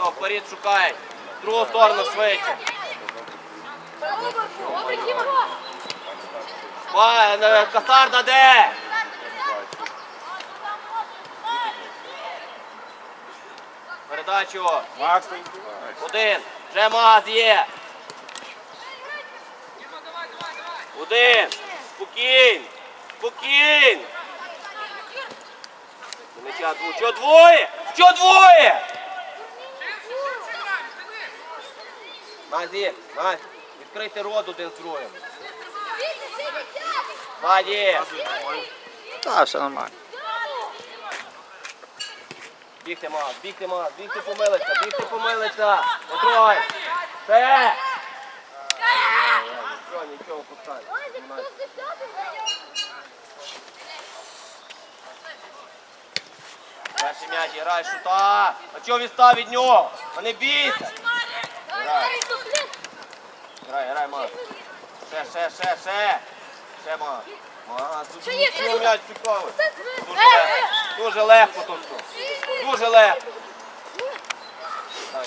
Васо, вперед шукай. Другу сторону швидше. Па, е, Касарда де? Передачу. Макс. Один. Вже маз є. Один. Спокійно. Спокійно. Що двоє? Що двоє? Мазі, Мазь, відкрийте рот один з другим. Ваді, Та, все нормально. бігти маз, бігти маз, бігти помилиться, бігти помилиться. Не трогай. Все. Нічого, нічого. Перший м'яч, грай, шута. А чого відстав від нього? А не бійся. Грай, грай, маз. Ще, ще, ще, ще. Ще маз. Маз, тут Що є? ну, м'яч цікавий. Дуже легко. Дуже легко тут. Дуже легко. Грай.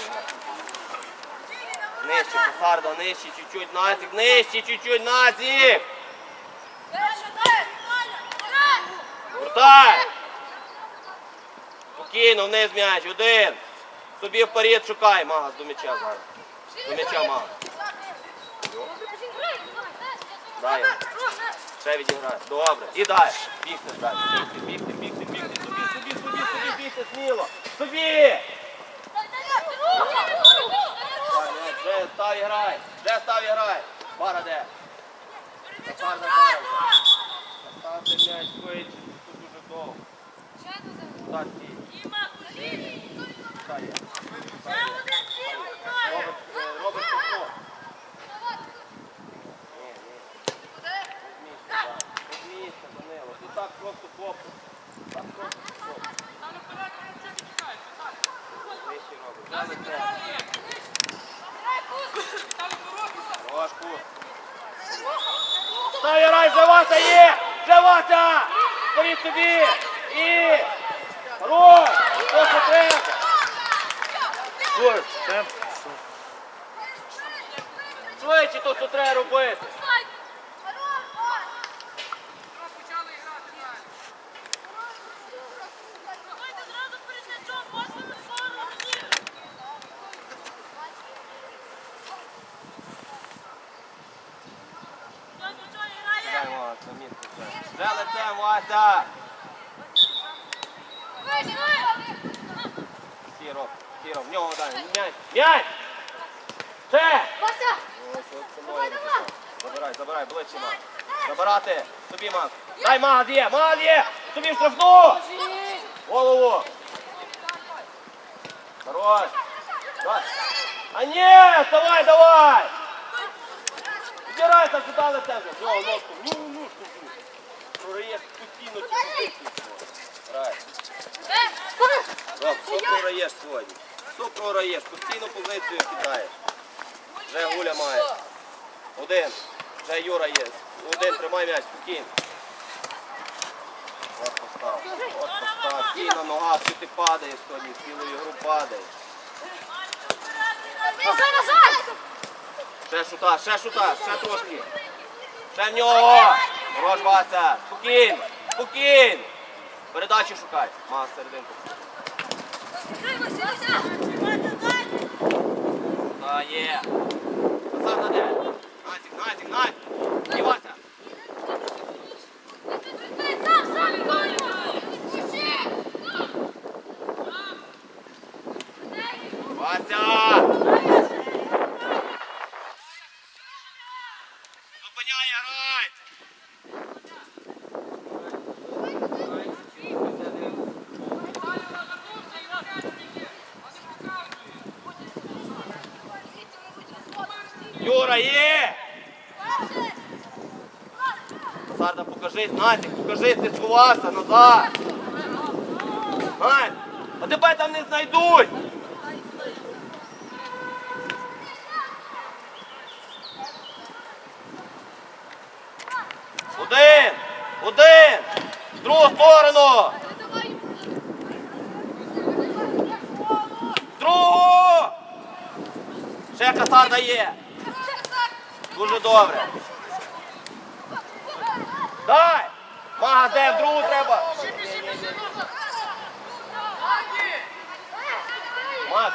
Нижче, Косарда, нижче, чуть-чуть, Назік, нижче, чуть-чуть, Назік. Гуртай. Спокійно, вниз м'яч, один. Собі вперед шукай, Магас, до м'яча зараз. До м'яча, Магас. Дай. Ще відіграй. Добре. І далі. Бігти далі. Бігти, бігти, бігти, бігти. Собі, собі, собі, собі, бігти сміло. Собі! Вже став і грай. Вже став і грай. Пара де? Вже. Ставте м'яч швидше. Тут дуже довго. Так, стій. Так, є. Робить, е, робить підход. Ні, ні. Місце, так. От місце, Данило. Просто хлопець. Так просто хлопець. Вище робить. Вже лице. Ложку. Став грай, вже Вася є! Вже Вася! Собі! І! Хорош! То, треба! Швидше що треба робити! Дай, Вася, на місце вже. Вже лицем, Вася! Сіро, Сіро, в нього дай, м'яч! М'яч! Ще! Ось, от самої не пішов. Забирай, забирай, ближче, Мак. Собі, Мак. Дай, Мак, є, Мак, є! Собі в штрафну! Голову! Хорош! А ні, давай, давай! Збирайся, сюди лице вже. Йо, ножку, ну, ножку. Прораєш постійно цю. Роб, все програєш сьогодні. Все програєш, постійно позицію кидаєш. Вже Гуля має. Один. Вже Юра є. Один, тримай м'яч, спокійно. От постав. От постав. Стій на ногах, що ти падаєш сьогодні, цілу ігру падаєш. Ще шута, ще шута, ще трошки. Ще в нього. Хорош, Вася. Спокійно, спокійно. Передачу шукай. Мага серединку. Та є. Назад на де? Назік, Назік, Назік Вася. Вася! Зупиняй, грай! Юра, є! Сарда, покажись, Назік, покажись, ти сховався назад! Ай, а тебе там не знайдуть! Один! Один! В другу сторону! В другу! Ще касар дає. Дуже добре. Дай! Мага, де в другу треба. Мак,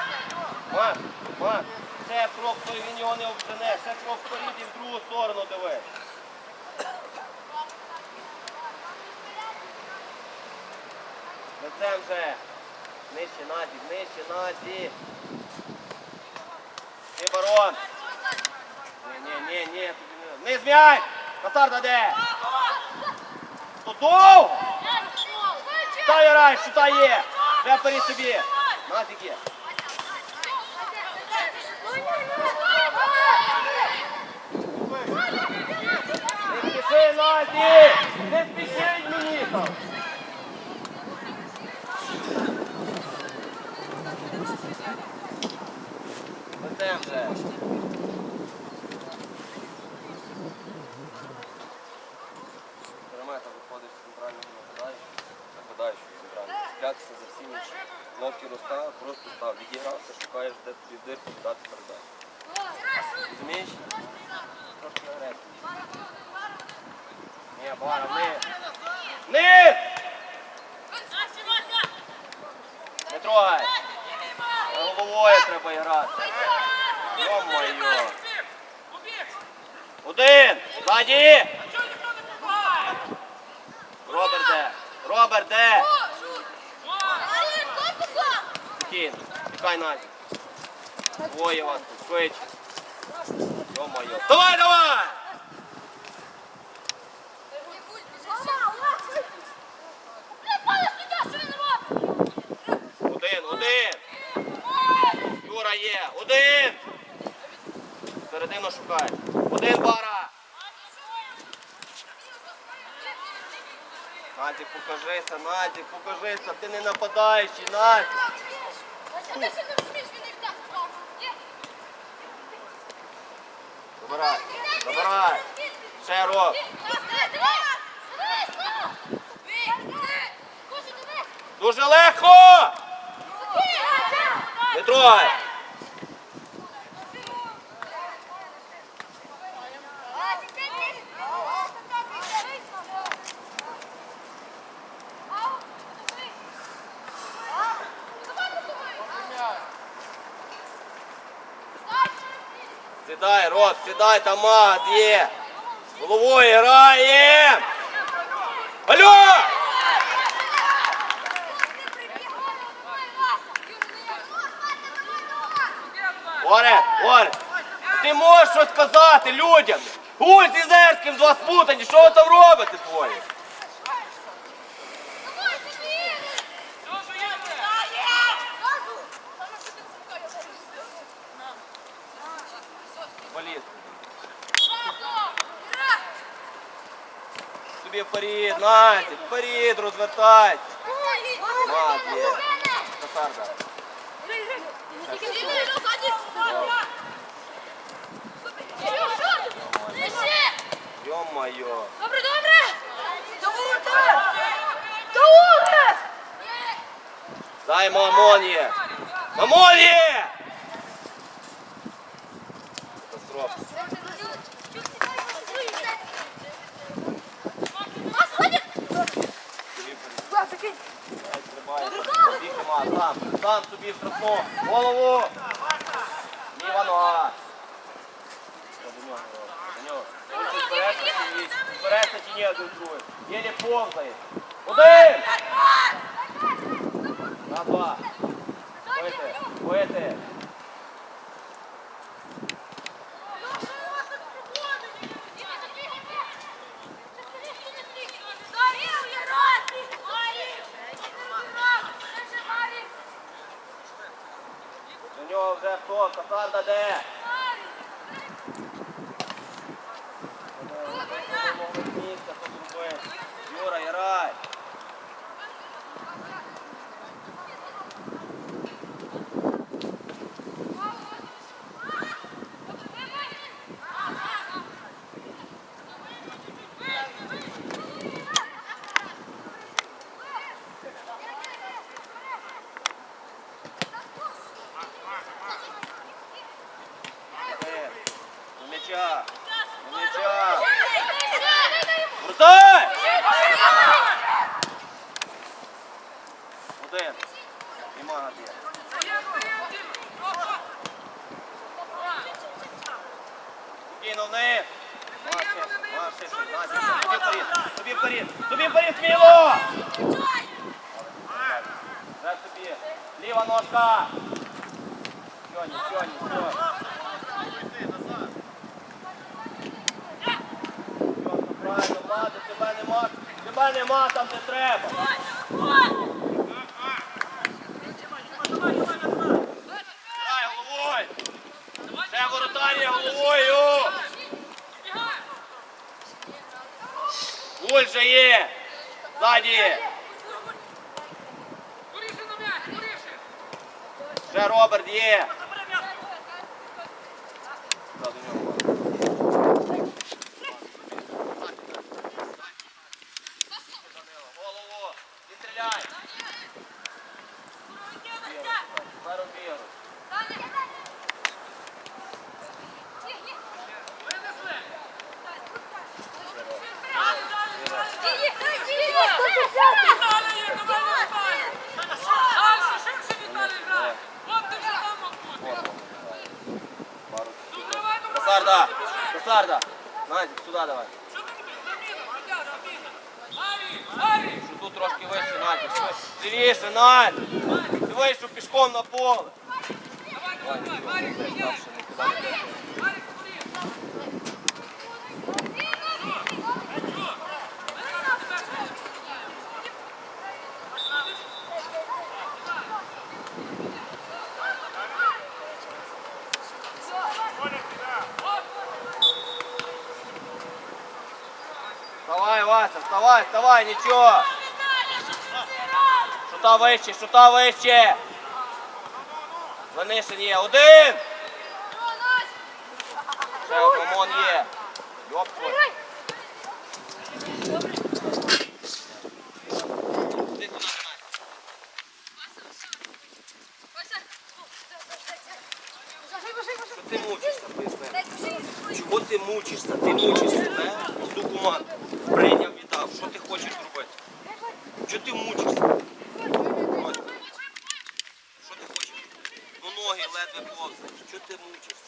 Мак, Мак. Ще крок, той він його не обжене. Ще крок вперед і в другу сторону дивись. Лицем вже. Нижче, Наді, нижче, Наді. Ти барон. Ні, ні, ні, ні. не- зм'яй! Касар даде! Тудов! Та грай, що та є! Де перед тобі? Назік є. Не! Спішіть мені. Перемета виходить з центрального нападаючого, нападаючого центрального. Цеплятися за всі м'ячі. Ловки розстав, просто став, відігрався, шукаєш, де тобі дирку дати передачу. Розумієш? Трошки агресії. Ні, бара, вниз. Вниз! Не трогай! Головою треба грати. Йо-моє. Один! Ззаді! Роберт де? Роберт де? Кін, чекай. Двоє вас тут, швидше. Йо-моє. Давай, давай! Один, один! Юра є! Один! Середину шукай. Один бара! Надік, покажися, Надік, покажися, ти не нападаючий, Надік. Забирай, забирай. Ще роб. Дуже легко! Не трогай! Сідай, там мат є. Головою грає. Алло! Оре, Оре, ти можеш щось сказати людям? Гуль з Ізерським два спутані, що ви там робите твоє? Валіз. Тобі вперед, Настя, вперед, розвертайся. Є. Касарда. Йо-моє. Добре, добре! Добре! Добре! Дай мамон є. Мамон є! Катастрофа. Тобі вперед. Дай, стрибай. Біг нема. тобі штрафну. Голову. Ліва нога. Вперед, чи ні? Один другий. Єлі повзає. Один! На два. Бити, бити. Правильно, тебе нема, там, де треба. Грай головою. Ще воротарі головою. Гуль. Ще Роберт є. Косарда. Косарда. Надя, сюди давай. Що тут трошки вище, Надя. Сильніше, Надя. Ти вийшов пішком на поле. Вставай, Вася, вставай, вставай, нічого. Шута вище, шута вище. Занишень є. Один. Ще Мамон є. Йоп твой. Що ти мучишся, поясни? Чого ти мучишся? Ти мучиш себе, всю команду. Прийняв, віддав. Що ти хочеш робити? Чого ти мучишся? Ось. Що ти хочеш? Ну ноги ледве повзають. Чого ти мучишся?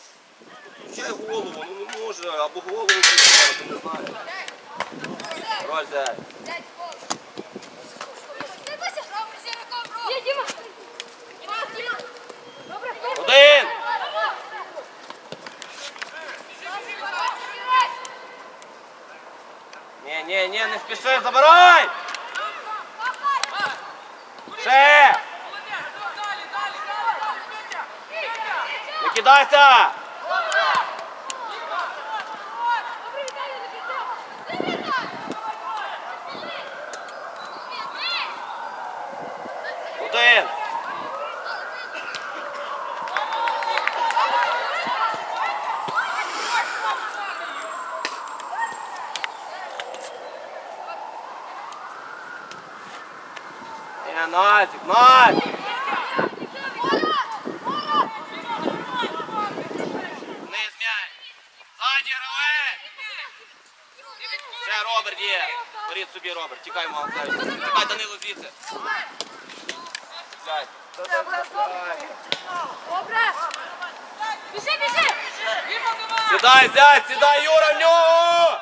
Включай голову, ну не може, або голову включати, не знаю. Розя. Один! Ні, ні, ні, не спіши, забирай! Ще! Не кидайся! Один! Ні, Назік, Назік! Вниз м'яч! Ззаді гравець! Ще Роберт є! Беріть собі, Роберт, тікай, мав, Тікай, Данило, звідси! Тікай. Добре! Біжи, біжи! Сідай, зять, сідай, Юра, в нього!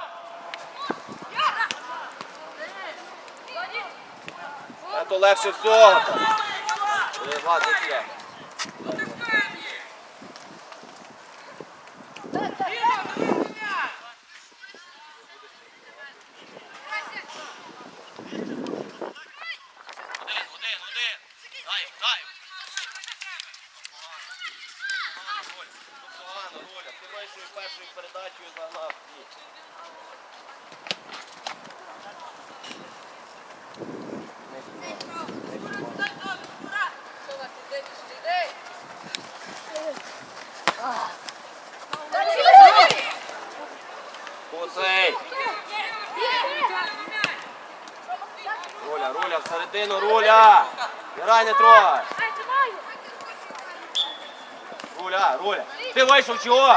Це то легше всього. Е, Влад, ось є. Один, один, один. Дай, дай. Ну, погано, Роля. Ти вийшов і першою передачею загнав. Ні. Куцей. Руля, руля, всередину, руля. Грай не трогай. Руля, руля. Ти вийшов чого?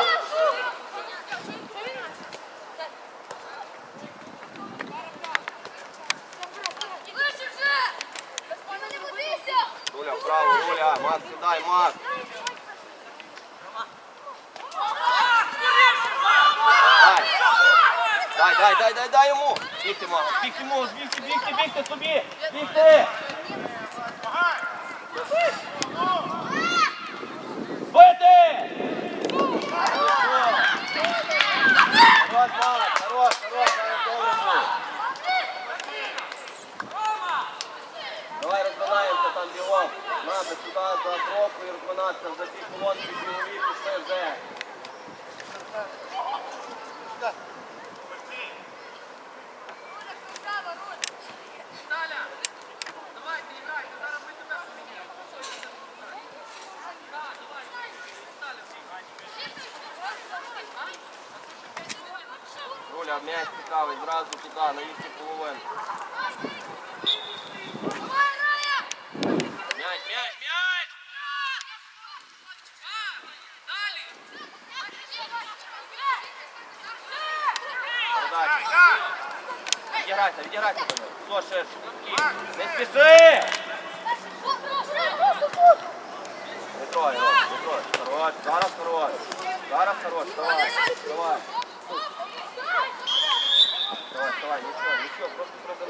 Руля, вправо, руля. Макс, сідай. Дай. Дай, дай, дай, дай, дай йому. Бігти, Макс, бігти, можеш, бігти, бігти, бігти собі. Бігти. Бити! Хорош, хорош, хорош, зараз добре буде. Давай розминаємося там бігом. Надо сюди за дровку і розминатися. За ті колонки бігові пішли вже. Руля, м'яч цікавий, зразу туди, на їхню половину. М'яч, м'яч, м'яч! Передача. Відіграйся, відіграйся до них. Хто ще? Не спіши! Не трой, не трой. Хорош, зараз хорош. Зараз хорош, давай, давай. Давай, давай, нічого, нічого, просто.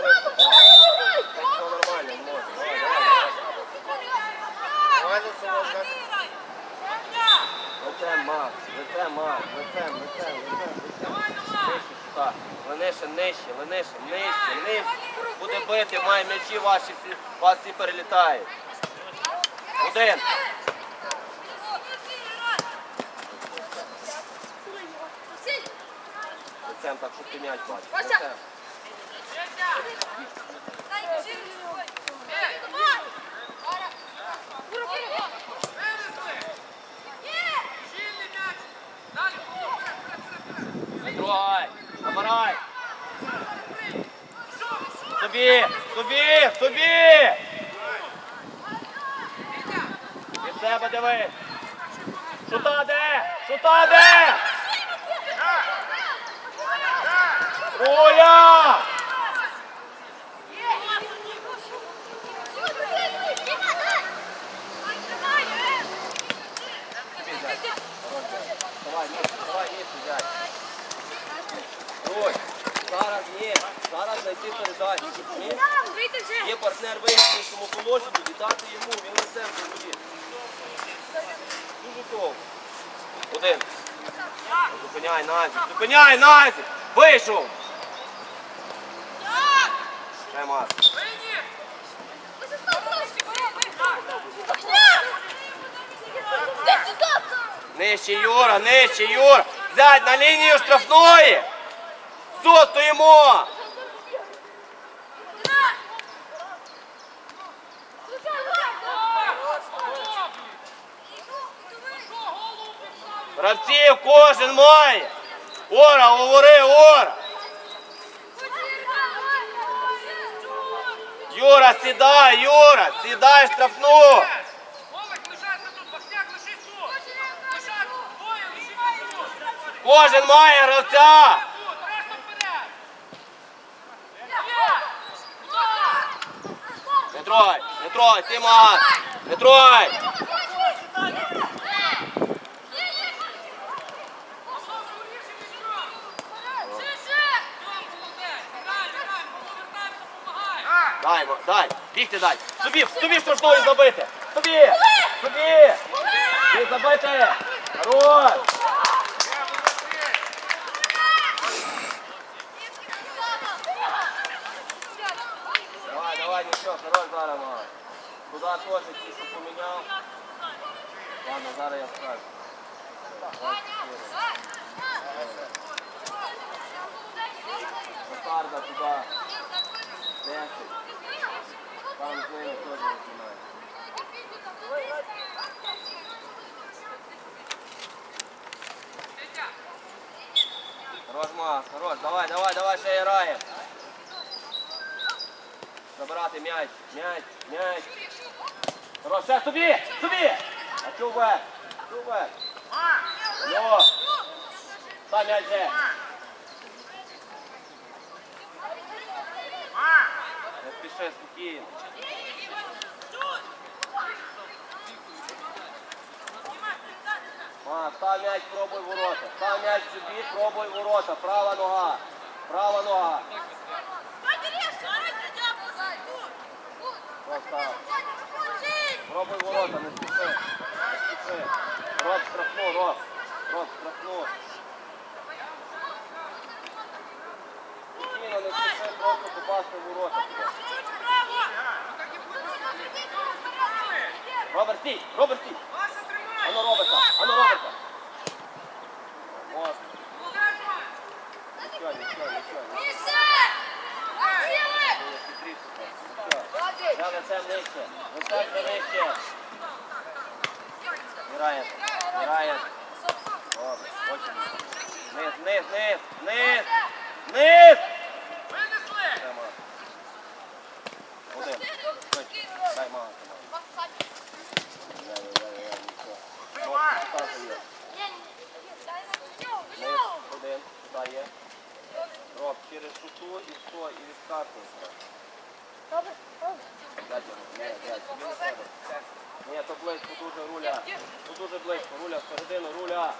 Так, все нормально, може. Давай, за собою, так. Лицем, Макс, лицем, Макс. Ленише, нижче, ленише, нижче, нижче. Буде бити, має м'ячі ваші всі, вас всі перелітають. Один. Лицем так, щоб ти м'яч бачив. Трогай, забирай. Собі, собі, собі. Від себе дивись. Шута де? Шута де? Оля! Давай, давай, взяй. Ой, зараз ні, зараз знайти передачу. Ні? Є партнер в вигіднішому положенні, віддати йому, він на лицем буде. Дуже довго. Один. Зупиняй, Назік, зупиняй, Назік! Вийшов! Дай Марк. Нижче, Юра, нижче, Юра! Взять на лінію штрафної! Все, стоїмо! Гравців кожен має! Ора, говори, Ора! Юра, сідай, Юра! Сідай штрафну! Кожен має гравця! Не трой, не трой, ти мат! Не трой! Дай, бігти дай. Собі, собі штрафною забити. Собі, собі. Ти забити. Хорош. Давай, давай, нічого, хорош зараз, ті, що поміняв. Ладно, зараз я скажу туди. Десять. Там з ними теж розминає. Хорош, хорош. Давай, давай, давай, ще граємо. Забирати м'яч, м'яч, м'яч. Хорош, ще собі, собі. А чубе, чубе. Йо. Та м'яч же. Не спіши, спокійно. Став м'яч, пробуй ворота. Став м'яч собі, пробуй ворота. Права нога. Права нога. Пробуй ворота, не спіши. Не спіши. Рот страхну, рот. Рот страхну. Спокійно, не спіши просто попасти в ворота. Роберт, стій! Роберт, стій! Ану, Роберта! Ану, Роберта! Можна. Нічого, нічого, нічого. Я лицем нижче. Лицем нижче. Грає. Грає. Добре. Очень. Низ, низ, низ, низ. Низ. Тема. Один. Швидше. Дай мага. Я, я, я, я, нічого. Можна, показує. Низ. Один. Дає. Роб через шуту і все, і. Дядя, ні, дядя, не треба. Ні, то близько дуже руля. Тут дуже близько. Руля всередину, руля.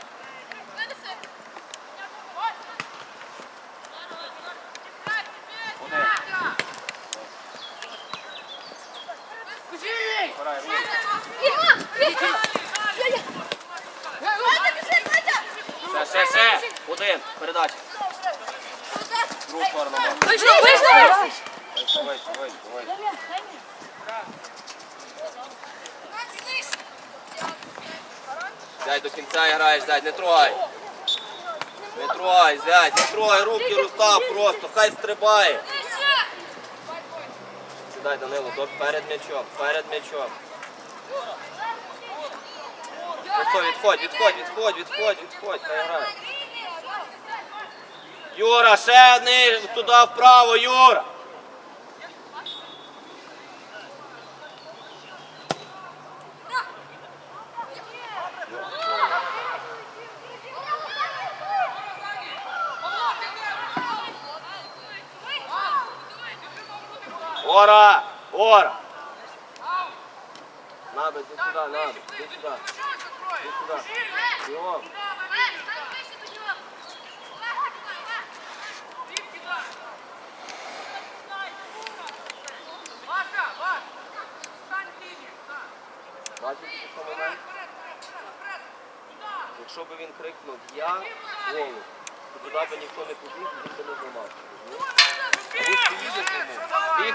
Один. Збирай руля. Ще, ще, ще. Один. Передача. Вийшло, вийшло! Вийшов. Зять до кінця граєш, зять, не трогай. Не трогай, зять, не трогай, руки розстав просто, хай стрибає. Сідай, Данило, до- перед м'ячом, перед м'ячом. Ось, відходь, відходь, відходь, відходь, відходь, хай грає. Юра, ще одне туди вправо, Юра. Ора! Ора! Надо, иди сюда, надо, иди сюда. Иди сюда. Бегом. Якщо б він крикнув я голос, то туди б ніхто не побіг, він би не зламав.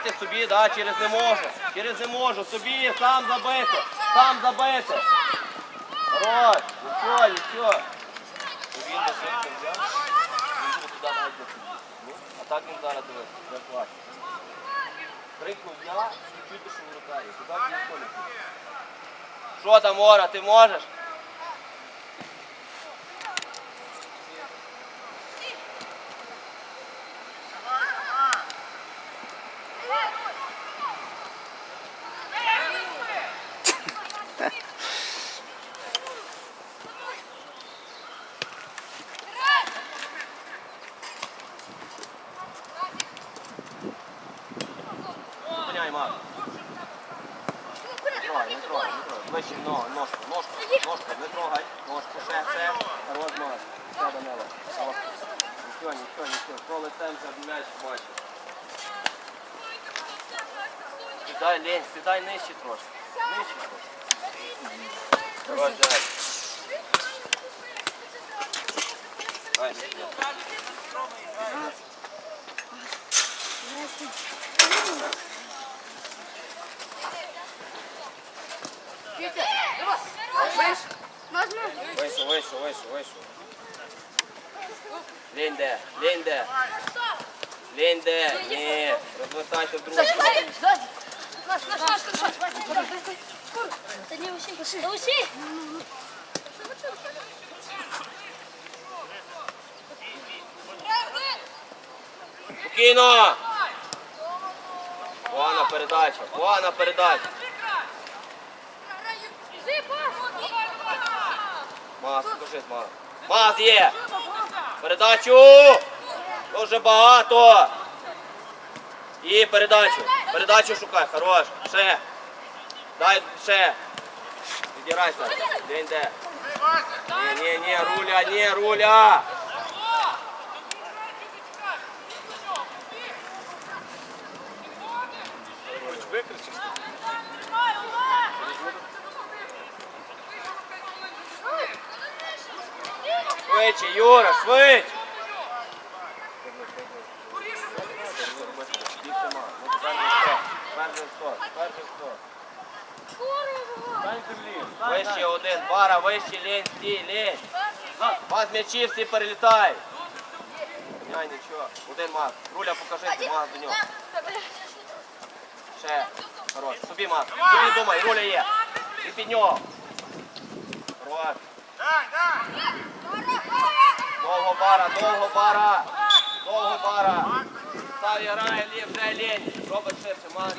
Ви собі. Да, через не можу. Через не можу. Собі, сам забити. Сам забити. Хорош. Нічого, нічого. І він би швидко взяв. Він би туди навіть не. Ну, А так він зараз дивиться. Не плаче. Крикнув я, і чути, що вирукає. Туди б ніхто не побіг. Що там, Ора, ти можеш? Зупиняй, Марк. Не трогай, не трогай, не трогай. Вище, но, ножку, ножку, не трогай. Ножку, ще, ще. Марк. Все, Данило. Нічого, нічого, нічого. Про лицем вже м'яч бачиш. Сідай, лень, сідай нижче трошки. Нижче трошки. Хорош, давай. Давай, сюди. Вийшов, вийшов, вийшов, вийшов. Лінде, Лінде. Лінде, ні. Розвертайся в другу сторону. Наш, наш, наш, наш. Та не усі. Та усі. Спокійно. Погана передача, погана передача. Маз, скажи, Маз. Маз є. Передачу. Дуже багато. І передачу. Передачу шукай. Хорош. Ще. Дай ще. Відірайся. Де йде. Ні, ні, ні, руля, ні, руля. Викричиш. Юра, швидше. Більше мало. Ну, перший сто. Перший сто. Перший сто. Стань землі. Вище один, бара, вище, лінь, стій, лінь. Пас м'ячі всі перелітають. Ай, нічого. Один мат. Руля, покажи, мат до нього. Ще. Хорош. Собі мат. Собі думай, руля є. І під нього. Хорош. Довго бара, довго бара. Довго бара. Став грає, лів, вже лінь. Робить ширше, мат,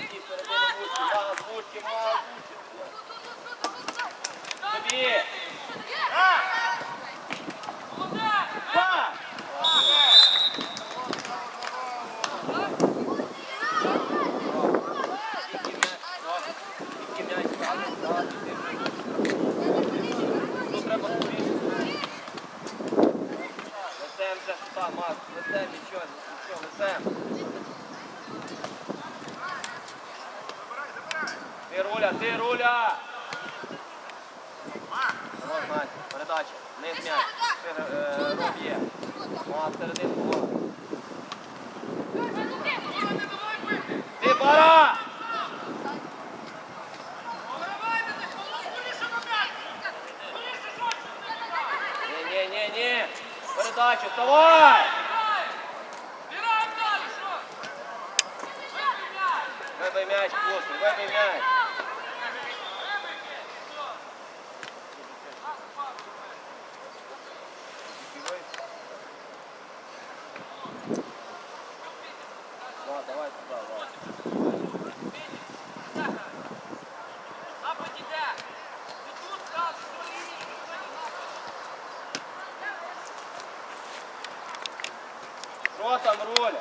стій, середину вузькі, мат, вузькі, мат, вузькі. Собі. Па! Тут треба скоріше. Лицем вже сюди, Макс, лицем нічого, нічого, лицем. Ти руля, ти руля! Вот, Настя, передача, низ м'яч, Ти, е, роб є. Макс, серединку. Ти бара! Ні, ні, ні, ні. Передачу, вставай! Вибий м'яч, пусти, вибий м'яч. Влад, давай туда, Влад. Що